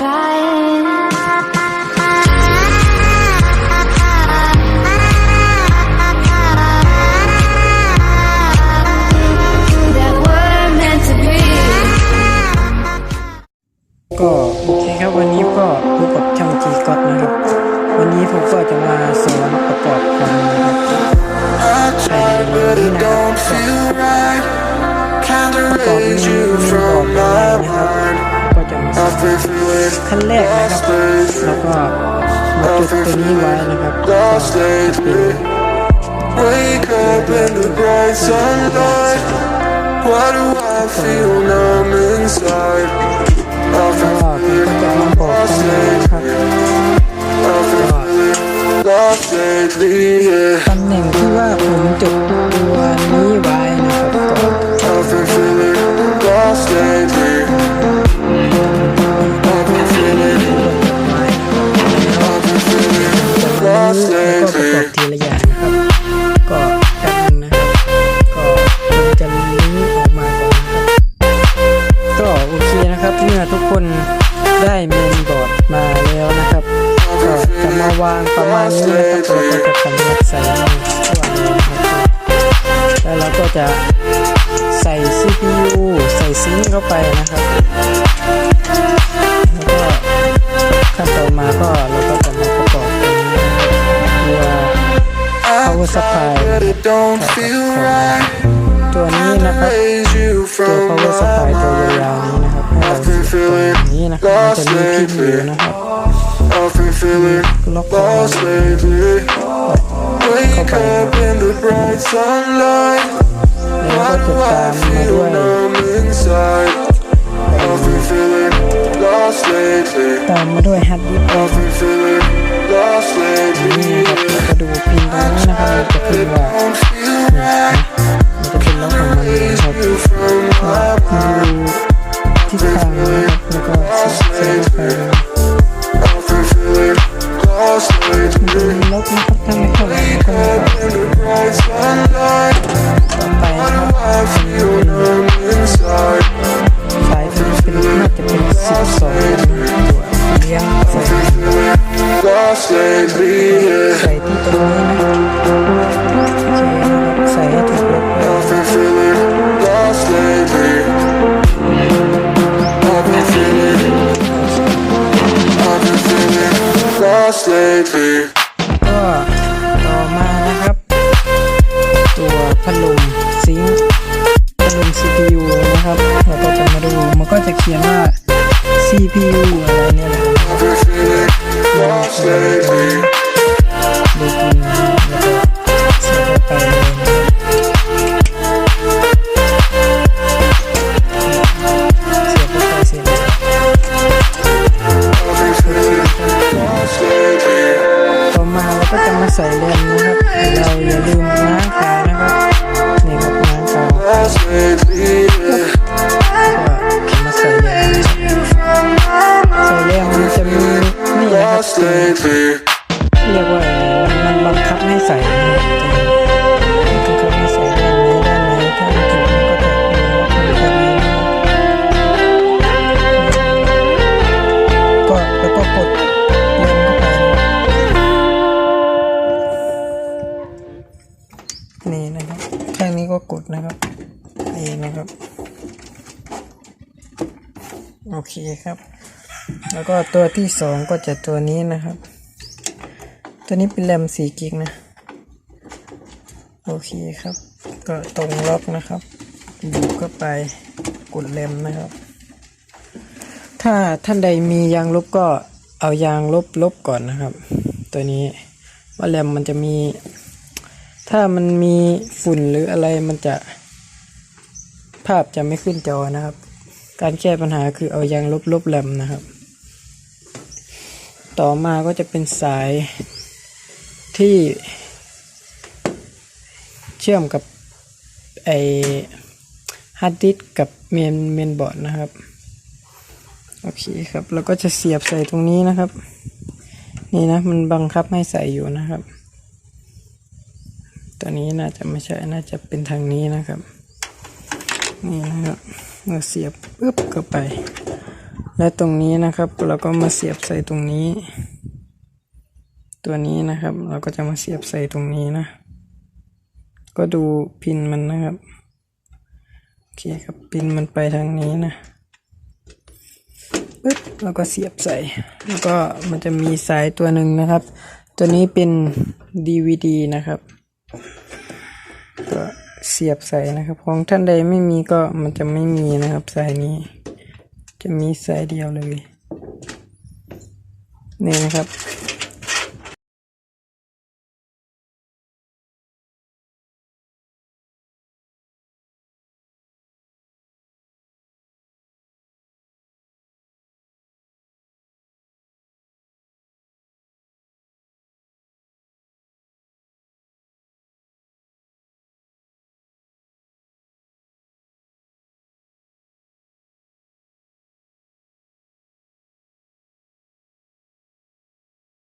Trying. ขั้นแรกนะครับ แล้วก็มาจุดตัวนี้ไว้นะครับก็ lost lately. Wake up in the bright sunlight. Why do I feel numb inside? I've ก็ been ผมก็จะมาบอกตรงนี้นะครับ I've been feeling lost lately, yeah. ตำแหน่งที่ว่าผมจุดตัวนี้ไว้นะครับก็ I've been feeling lost lately. าง ประมาณนี้นะครับเราก็จะกำหนดใส่ในส่วนนี้นะครับแล้วเราก็จะใส่ CPU ใส่ซิงเข้าไปนะครับแล้วก็ขั้นต่อมาก็เราก็จะมาประกอบตรงนี้นะครับตัว power supply ตัวนี้นะครับตัว power supply ตัวยาวๆนี้นะครับให้เราเสียบตรงนี้นะครับมันจะมีพิมพ์อยู่นะครับ I've been feeling lost lately. Wake up in the bright sunlight. Why do I feel numb inside? I've been feeling lost lately. I've been feeling lost lately. Lately. ก็ต่อมานะครับ ตัวพัดลมซิงค์พัดลม CPU นะครับ เราก็จะมาดูมันก็จะเขียนว่า CPU อะไรเนี่ยแหละ ส่แรมนะครับ เราอย่าลืมง้างตานะครับนี่ครับง้างขา Lost lately, yeah. ก็มาใส่เลนใส่แรมมันจะมีนี่นะครับ Lost lately. เรียกว่ามันบังคับให้ใส่ นะครับนี่นะครับ โอเคครับ แล้วก็ตัวที่สองก็จะตัวนี้นะครับ ตัวนี้เป็นแรม4กิกนะ โอเคครับ ก็ตรงล็อกนะครับบุกเข้าไปกดแรมนะครับ ถ้าท่านใดมียางลบก็เอายางลบลบก่อนนะครับ ตัวนี้ว่าแรมมันจะมี ถ้ามันมีฝุ่นหรืออะไรมันจะ ภาพจะไม่ขึ้นจอนะครับ การแก้ปัญหาคือเอายางลบลบแรมนะครับ ต่อมาก็จะเป็นสายที่ เชื่อมกับไอฮาร์ดดิสก์กับเมนเมนบอร์ดนะครับโอเคครับ แล้วก็จะเสียบใส่ตรงนี้นะครับ นี่นะ มันบังคับให้ใส่อยู่นะครับ ตัวนี้น่าจะไม่ใช่น่าจะเป็นทางนี้นะครับ นี่นะครับเราเสียบปึ๊บเข้าไป และตรงนี้นะครับ เราก็มาเสียบใส่ตรงนี้ ตัวนี้นะครับ เราก็จะมาเสียบใส่ตรงนี้นะ ก็ดูพินมันนะครับโอเคครับพินมันไปทางนี้นะปึ๊บแล้วก็เสียบใส่ แล้วก็มันจะมีสายตัวหนึ่งนะครับ ตัวนี้เป็น DVD นะครับ ก็เสียบใส่นะครับ ของท่านใดไม่มีก็มันจะไม่มีนะครับสายนี้ จะมีสายเดียวเลย นี่นะครับ